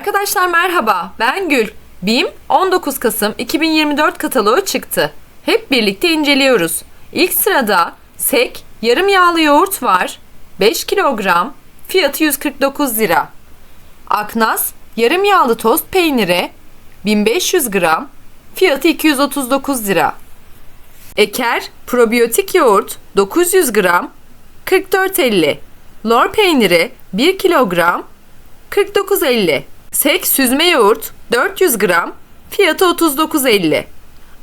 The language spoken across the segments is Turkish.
Arkadaşlar merhaba, ben Gül. BİM 19 Kasım 2024 kataloğu çıktı. Hep birlikte inceliyoruz. İlk sırada sek yarım yağlı yoğurt var. 5 kilogram, fiyatı 149 lira. Aknas yarım yağlı tost peyniri 1500 gram, fiyatı 239 lira. Eker probiyotik yoğurt 900 gram 44.50. Lor peyniri 1 kilogram 49.50. Sek süzme yoğurt 400 gram fiyatı 39.50.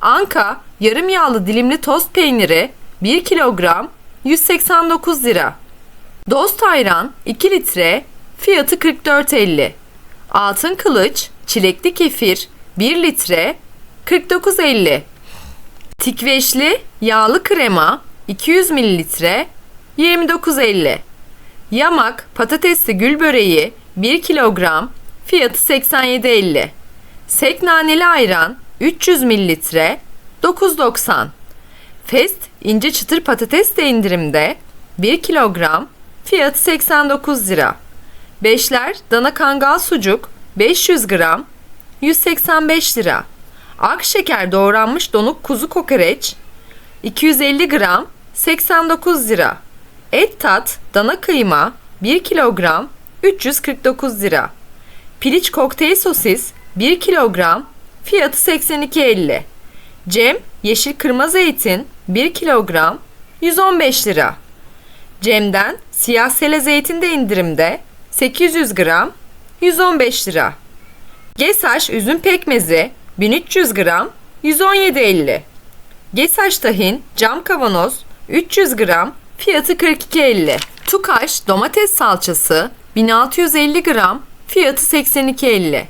Anka yarım yağlı dilimli tost peyniri 1 kilogram 189 lira. Dost ayran 2 litre fiyatı 44.50. Altın kılıç çilekli kefir 1 litre 49.50. Tikveşli yağlı krema 200 mililitre 29.50. Yamak patatesli gül böreği 1 kilogram fiyatı 87.50. Sek naneli ayran 300 mililitre 9.90. Fest ince çıtır patates de indirimde 1 kilogram fiyatı 89 lira. Beşler dana kangal sucuk 500 gram 185 lira. Ak şeker doğranmış donuk kuzu kokoreç 250 gram 89 lira. Et tat dana kıyma 1 kilogram 349 lira. Piliç kokteyl sosis 1 kilogram fiyatı 82.50. Cem yeşil kırma zeytin 1 kilogram 115 lira. Cem'den siyah sele zeytin de indirimde 800 gram 115 lira. Gesaş üzüm pekmezi 1300 gram 117.50. Gesaş tahin cam kavanoz 300 gram fiyatı 42.50. Tukaş domates salçası 1650 gram fiyatı 82.50.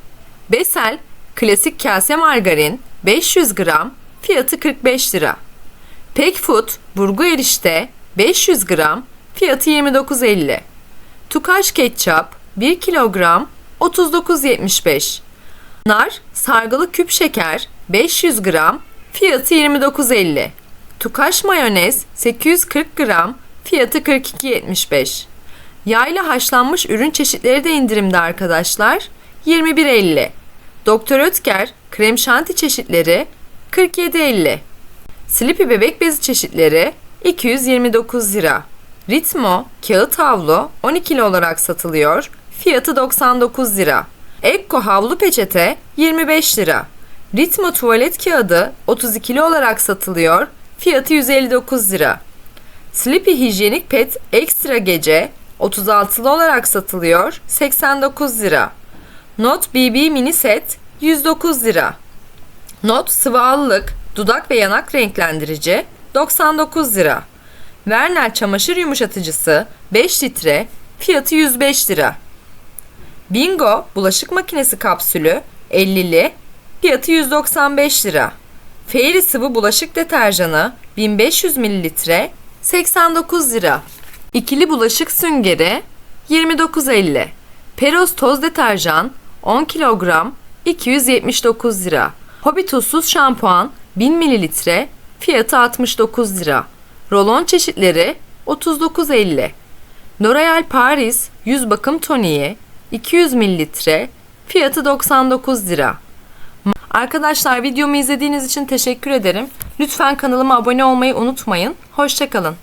Besel klasik kase margarin 500 gram fiyatı 45 lira. Pekfood burgu erişte 500 gram fiyatı 29.50. Tukaş ketçap 1 kilogram 39.75. Nar sargılı küp şeker 500 gram fiyatı 29.50. Tukaş mayonez 840 gram fiyatı 42.75. Yayla haşlanmış ürün çeşitleri de indirimde arkadaşlar. 21.50. Doktor Ötker krem şanti çeşitleri 47.50. Sleepy bebek bezi çeşitleri 229 lira. Ritmo kağıt havlu 12'li olarak satılıyor. Fiyatı 99 lira. Ekko havlu peçete 25 lira. Ritmo tuvalet kağıdı 32'li olarak satılıyor. Fiyatı 159 lira. Sleepy hijyenik pet ekstra gece 36'lı olarak satılıyor. 89 lira. Not BB mini set 109 lira. Not sıvı dudak ve yanak renklendirici 99 lira. Vernel çamaşır yumuşatıcısı 5 litre fiyatı 105 lira. Bingo bulaşık makinesi kapsülü 50'li fiyatı 195 lira. Fairy sıvı bulaşık deterjanı 1500 mililitre 89 lira. İkili bulaşık süngeri 29.50. Peros toz deterjan 10 kilogram 279 lira. Hobi tuzsuz şampuan 1000 mililitre fiyatı 69 lira. Rolon çeşitleri 39.50. L'Oreal Paris yüz bakım toniği 200 mililitre fiyatı 99 lira. Arkadaşlar videomu izlediğiniz için teşekkür ederim. Lütfen kanalıma abone olmayı unutmayın. Hoşçakalın.